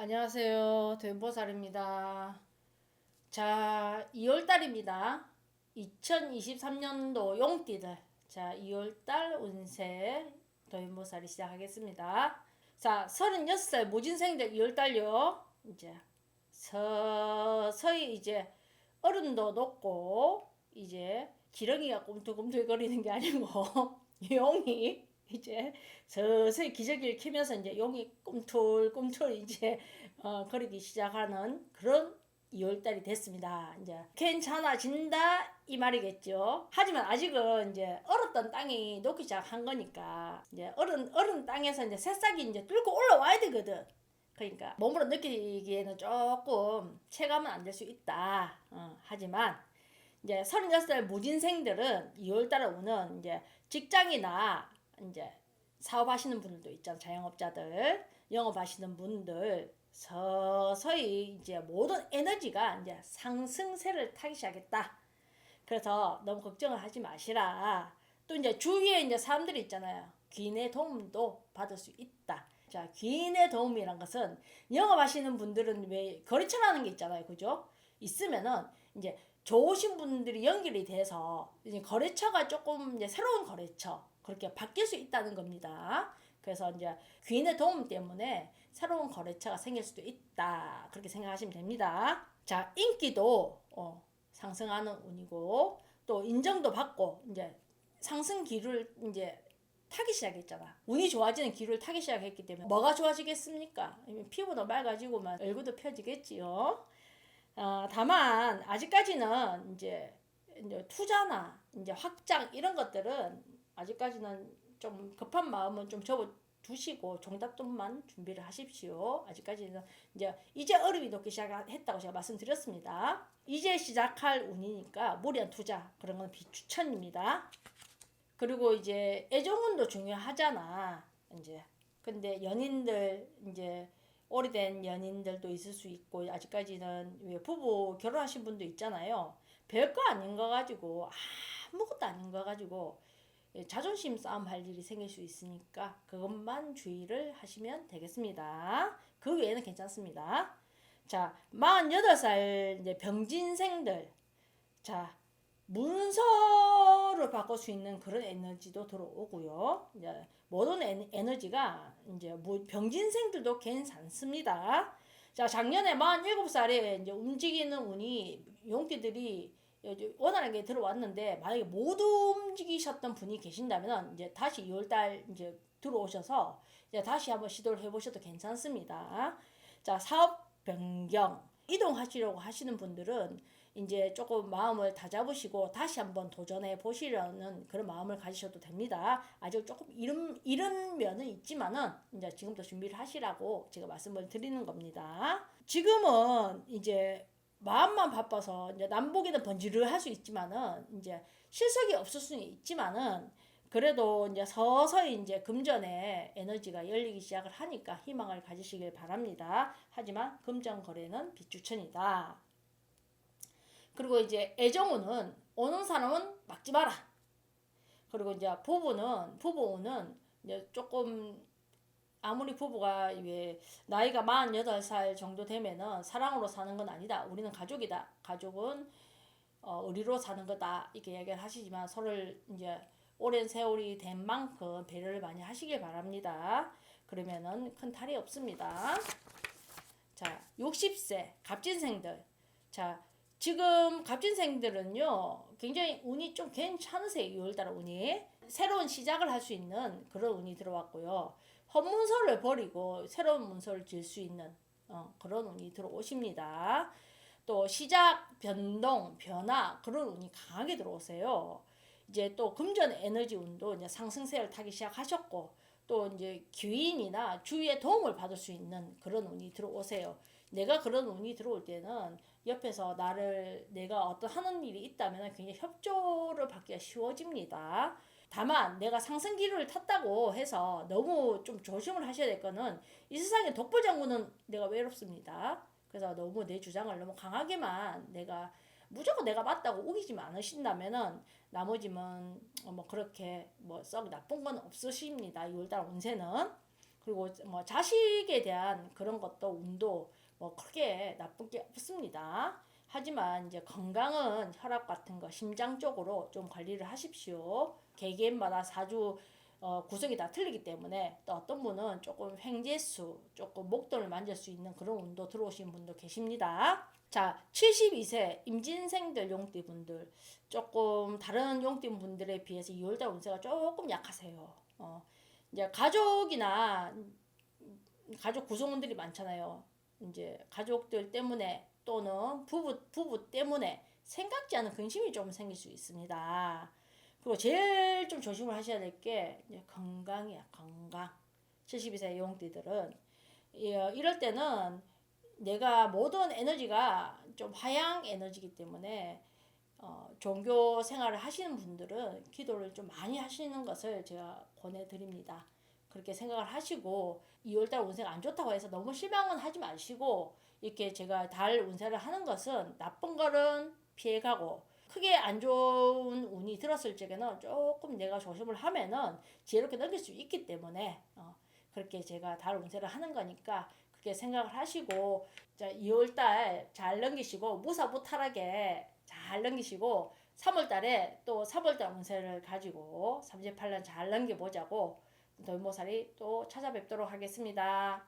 안녕하세요. 된보살입니다. 자, 2월달입니다. 2023년도 용띠들. 자, 2월달 운세 도인보살이 시작하겠습니다. 자, 36살 모진생들 2월달요. 이제 서서히 이제 어른도 높고 이제 기러기가 꿈틀꿈틀거리는 게 아니고 용이 이제 서서히 기저귀를 켜면서 이제 용이 꿈틀꿈틀 이제 어, 거리기 시작하는 그런 2월달이 됐습니다. 이제 괜찮아진다 이 말이겠죠. 하지만 아직은 이제 얼었던 땅이 녹기 시작한 거니까 이제 얼은 얼은 땅에서 이제 새싹이 이제 뚫고 올라와야 되거든. 그러니까 몸으로 느끼기에는 조금 체감은 안 될 수 있다. 어, 하지만 이제 36살 무진생들은 2월달에 오는 이제 직장이나 이제 사업하시는 분들도 있잖아 자영업자들 영업하시는 분들 서서히 이제 모든 에너지가 이제 상승세를 타기 시작했다. 그래서 너무 걱정을 하지 마시라. 또 이제 주위에 이제 사람들이 있잖아요. 귀인의 도움도 받을 수 있다. 자, 귀인의 도움이란 것은 영업하시는 분들은 왜 거래처라는 게 있잖아요. 그죠? 있으면은 이제 좋으신 분들이 연결이 돼서 이제 거래처가 조금 이제 새로운 거래처 그렇게 바뀔 수 있다는 겁니다. 그래서 이제 귀인의 도움 때문에 새로운 거래처가 생길 수도 있다. 그렇게 생각하시면 됩니다. 자, 인기도 어, 상승하는 운이고 또 인정도 받고 이제 상승 기를 이제 타기 시작했잖아. 운이 좋아지는 기를 타기 시작했기 때문에 뭐가 좋아지겠습니까? 피부도 맑아지고만 얼굴도 펴지겠지요. 어, 다만 아직까지는 이제, 이제 투자나 이제 확장 이런 것들은 아직까지는 좀 급한 마음은 좀 접어 두시고 종잣돈만 준비를 하십시오. 아직까지는 이제 이제 얼음이 녹기 시작했다고 제가 말씀드렸습니다. 이제 시작할 운이니까 무리한 투자 그런 건 비추천입니다. 그리고 이제 애정운도 중요하잖아. 이제 근데 연인들 이제 오래된 연인들도 있을 수 있고 아직까지는 왜 부부 결혼하신 분도 있잖아요. 별거 아닌 거 가지고 아무것도 아닌 거 가지고 자존심 싸움 할 일이 생길 수 있으니까 그것만 주의를 하시면 되겠습니다. 그 외에는 괜찮습니다. 자, 48살 이제 병진생들. 자, 문서를 바꿀 수 있는 그런 에너지도 들어오고요. 이제 모든 에너지가 이제 뭐 병진생들도 괜찮습니다. 자, 작년에 47살에 이제 움직이는 운이 용기들이 원활하게 들어왔는데 만약에 못 움직이셨던 분이 계신다면 이제 다시 2월달 이제 들어오셔서 이제 다시 한번 시도를 해보셔도 괜찮습니다. 자, 사업 변경 이동하시려고 하시는 분들은 이제 조금 마음을 다잡으시고 다시 한번 도전해 보시려는 그런 마음을 가지셔도 됩니다. 아직 조금 이른, 이른 면은 있지만은 이제 지금부터 준비를 하시라고 제가 말씀을 드리는 겁니다. 지금은 이제 마음만 바빠서 이제 남북이든 번지를 할 수 있지만은 이제 실속이 없을 수는 있지만은 그래도 이제 서서히 이제 금전의 에너지가 열리기 시작을 하니까 희망을 가지시길 바랍니다. 하지만 금전 거래는 비추천이다. 그리고 이제 애정운은 오는 사람은 막지 마라. 그리고 이제 부부는 부부는 이제 조금 아무리 부부가 왜 나이가 48살 정도 되면은 사랑으로 사는 건 아니다. 우리는 가족이다. 가족은 어, 의리로 사는 거다. 이렇게 이야기를 하시지만 서로를 이제 오랜 세월이 된 만큼 배려를 많이 하시길 바랍니다. 그러면은 큰 탈이 없습니다. 자, 60세 갑진생들. 자, 지금 갑진생들은요, 굉장히 운이 좀 괜찮으세요. 6월달 운이. 새로운 시작을 할 수 있는 그런 운이 들어왔고요. 헛문서를 버리고 새로운 문서를 질 수 있는 어, 그런 운이 들어오십니다. 또 시작, 변동, 변화 그런 운이 강하게 들어오세요. 이제 또 금전 에너지 운도 이제 상승세를 타기 시작하셨고 또 이제 귀인이나 주위의 도움을 받을 수 있는 그런 운이 들어오세요. 내가 그런 운이 들어올 때는 옆에서 나를 내가 어떤 하는 일이 있다면 굉장히 협조를 받기가 쉬워집니다. 다만 내가 상승 기류를 탔다고 해서 너무 좀 조심을 하셔야 될 거는 이 세상에 독보장군은 내가 외롭습니다. 그래서 너무 내 주장을 너무 강하게만 내가 무조건 내가 맞다고 우기지 않으신다면은 나머지는 뭐 그렇게 뭐 썩 나쁜 건 없으십니다. 6월달 운세는 그리고 뭐 자식에 대한 그런 것도 운도 뭐 크게 나쁜 게 없습니다. 하지만 이제 건강은 혈압 같은 거 심장 쪽으로 좀 관리를 하십시오. 개개인마다 사주 어, 구성이 다 틀리기 때문에 또 어떤 분은 조금 횡재수, 조금 목돈을 만질 수 있는 그런 운도 들어오신 분도 계십니다. 자, 72세 임진생들 용띠분들 조금 다른 용띠분들에 비해서 2월달 운세가 조금 약하세요. 어, 이제 가족이나 가족 구성원들이 많잖아요. 이제 가족들 때문에 또는 부부 부부 때문에 생각지 않은 근심이 좀 생길 수 있습니다. 그리고 제일 좀 조심을 하셔야 될 게 건강이야 건강. 72세 용띠들은 이- 이럴 때는 내가 모든 에너지가 좀 하향 에너지이기 때문에 어, 종교 생활을 하시는 분들은 기도를 좀 많이 하시는 것을 제가 권해드립니다. 그렇게 생각을 하시고 2월달 운세가 안 좋다고 해서 너무 실망은 하지 마시고 이렇게 제가 달 운세를 하는 것은 나쁜 거는 피해가고 크게 안 좋은 운이 들었을 적에는 조금 내가 조심을 하면은 지혜롭게 넘길 수 있기 때문에 어, 그렇게 제가 달 운세를 하는 거니까 그렇게 생각을 하시고 자 2월달 잘 넘기시고 무사무탈하게 잘 넘기시고 3월달에 또 3월달 운세를 가지고 38년 잘 넘겨보자고 돌모살이 또 찾아뵙도록 하겠습니다.